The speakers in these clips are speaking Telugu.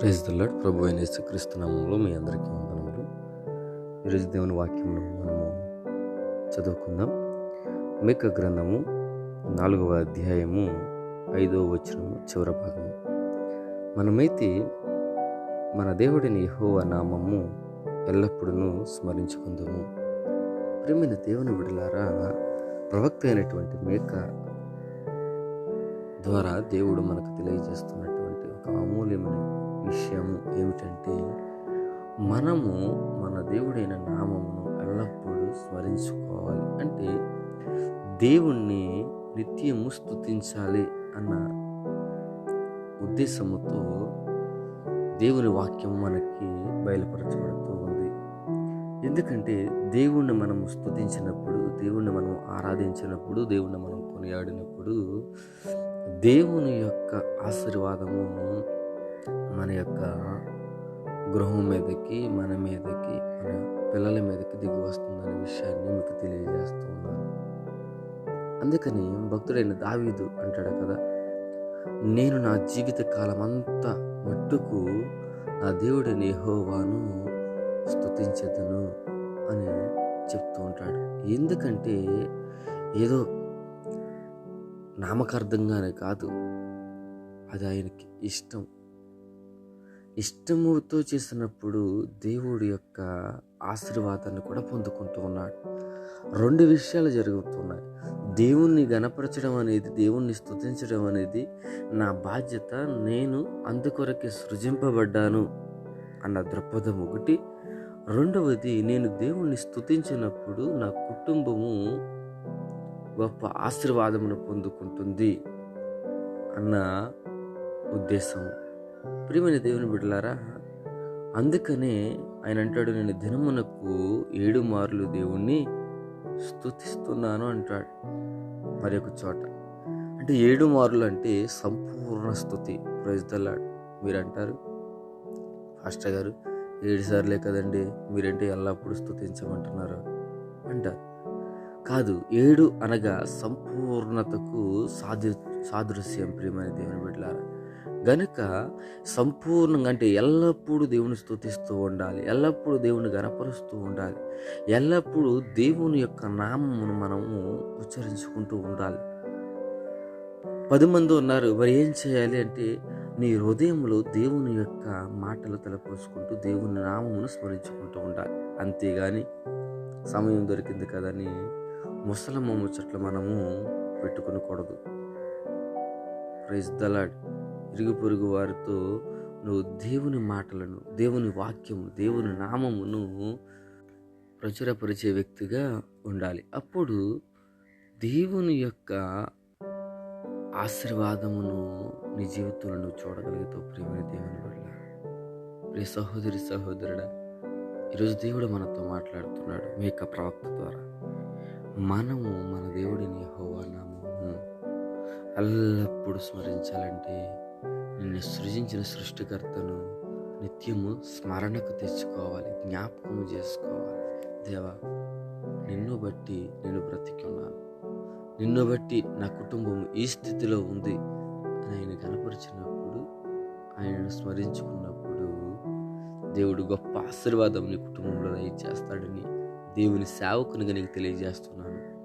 ప్రైజ్ దల్లాడ్ ప్రభు అయిన యేసుక్రీస్తు మీ అందరికీ వందనములు. ఈరోజు దేవుని వాక్యంలో మనము చదువుకుందాం. మేక గ్రంథము నాలుగవ అధ్యాయము ఐదవ వచనము చివరి భాగము మనమైతే మన దేవుడిని యహోవ నామము ఎల్లప్పుడూ స్మరించుకుందాము. ప్రేమైన దేవుని విడలారా ప్రవక్త అయినటువంటి మేక ద్వారా దేవుడు మనకు తెలియజేస్తున్నటువంటి ఒక అమూల్యమైన విషయం ఏమిటంటే మనము మన దేవుడైన నామమును ఎల్లప్పుడూ స్మరించుకోవాలి. అంటే దేవుణ్ణి నిత్యము స్థుతించాలి అన్న ఉద్దేశముతో దేవుని వాక్యం మనకి బయలుపరచబడుతూ ఉంది. ఎందుకంటే దేవుణ్ణి మనం స్థుతించినప్పుడు దేవుణ్ణి మనం ఆరాధించినప్పుడు దేవుణ్ణి మనం కొనియాడినప్పుడు దేవుని యొక్క ఆశీర్వాదము మన యొక్క గృహం మీదకి మన మీదకి మన పిల్లల మీదకి దిగి వస్తుందనే విషయాన్ని మీకు తెలియజేస్తూ ఉన్నాను. అందుకని భక్తుడైన దావీదు అంటాడు కదా నేను నా జీవిత కాలం అంతా మట్టుకు నా దేవుడిని యెహోవాను స్తుతించదను అని చెప్తూ ఉంటాడు. ఎందుకంటే ఏదో నామకార్థంగానే కాదు అది ఆయనకి ఇష్టం. ఇష్టముతో చేసినప్పుడు దేవుడి యొక్క ఆశీర్వాదాన్ని కూడా పొందుకుంటూ ఉన్నాడు. రెండు విషయాలు జరుగుతున్నాయి. దేవుణ్ణి గణపరచడం అనేది దేవుణ్ణి స్థుతించడం అనేది నా బాధ్యత నేను అందుకొరకే సృజింపబడ్డాను అన్న దృక్పథం ఒకటి. రెండవది నేను దేవుణ్ణి స్థుతించినప్పుడు నా కుటుంబము గొప్ప ఆశీర్వాదమును పొందుకుంటుంది అన్న ఉద్దేశం. ప్రియమైన దేవుని బిడ్డలారా అందుకనే ఆయన అంటాడు నేను దినమునకు ఏడు మార్లు దేవుణ్ణి స్థుతిస్తున్నాను అంటాడు. మరి ఒక చోట అంటే ఏడు మార్లు అంటే సంపూర్ణ స్థుతి ప్రజలాడు మీరు అంటారు ఫాస్టర్ గారు ఏడు సార్లే కదండి మీరంటే ఎల్లప్పుడూ స్థుతించమంటున్నారు అంటారు. కాదు ఏడు అనగా సంపూర్ణతకు సాదృ సాదృశ్యం ప్రియమైన దేవుని బిడ్డలారా. గనుక సంపూర్ణంగా అంటే ఎల్లప్పుడూ దేవుని స్థుతిస్తూ ఉండాలి ఎల్లప్పుడూ దేవుని గనపరుస్తూ ఉండాలి ఎల్లప్పుడూ దేవుని యొక్క నామమును మనము ఉచ్చరించుకుంటూ ఉండాలి. పది మంది ఉన్నారు మరి ఏం చేయాలి అంటే నీ హృదయంలో దేవుని యొక్క మాటలు తలపోసుకుంటూ దేవుని నామమును స్మరించుకుంటూ ఉండాలి. అంతేగాని సమయం దొరికింది కదని ముసలమ్మ ముచ్చట్లు మనము పెట్టుకునకూడదు. ప్రైజ్ దలాడ్ ఇరుగు పొరుగు వారితో నువ్వు దేవుని మాటలను దేవుని వాక్యము దేవుని నామమును ప్రచురపరిచే వ్యక్తిగా ఉండాలి. అప్పుడు దేవుని యొక్క ఆశీర్వాదమును నీ జీవితంలో నువ్వు చూడగలిగితే ప్రియమైన దేవుని వల్ల ప్రియ సహోదరి సహోదరుడా ఈరోజు దేవుడు మనతో మాట్లాడుతున్నాడు మీ యొక్క ప్రవక్త ద్వారా. మనము మన దేవుడిని హోవా నామము ఎల్లప్పుడూ స్మరించాలంటే నిన్ను సృజించిన సృష్టికర్తను నిత్యము స్మరణకు తెచ్చుకోవాలి జ్ఞాపకము చేసుకోవాలి. దేవా నిన్ను బట్టి నేను బ్రతికున్నాను. నిన్ను బట్టి నా కుటుంబం ఈ స్థితిలో ఉంది అని ఆయన కనపరిచినప్పుడు ఆయనను స్మరించుకున్నప్పుడు దేవుడు గొప్ప ఆశీర్వాదం నీ కుటుంబంలో దయచేస్తాడని దేవుని సేవకునిగా నీకు తెలియజేస్తున్నాను.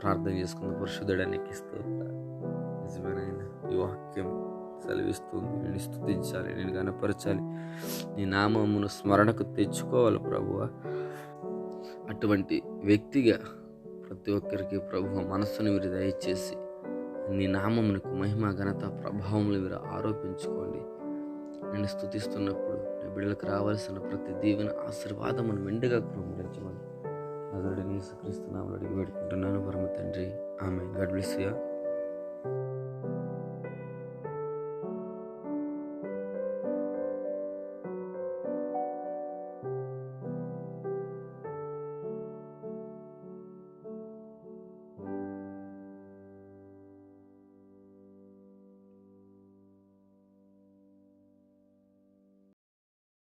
ప్రార్థన చేసుకున్న పరిశుద్ధుడానికి ఇస్తూ నిజమేనైనా ఈ వాక్యం సెలవిస్తుంది. నేను స్థుతించాలి నేను కనపరచాలి నీ నామమును స్మరణకు తెచ్చుకోవాలి ప్రభువ. అటువంటి వ్యక్తిగా ప్రతి ఒక్కరికి ప్రభు మనస్సును మీరు దయచేసి నీ నామమునకు మహిమ ఘనత ప్రభావములు మీరు ఆరోపించుకోండి. నేను స్థుతిస్తున్నప్పుడు నీ బిడ్డలకు రావాల్సిన ప్రతి దీవెన ఆశీర్వాదమును మెండుగా కుమరించమని నగరుడు యేసుక్రీస్తు అడిగి పెట్టుకుంటున్నాను పరమ తండ్రి ఆమె గాడ్ బ్లెస్ యూ.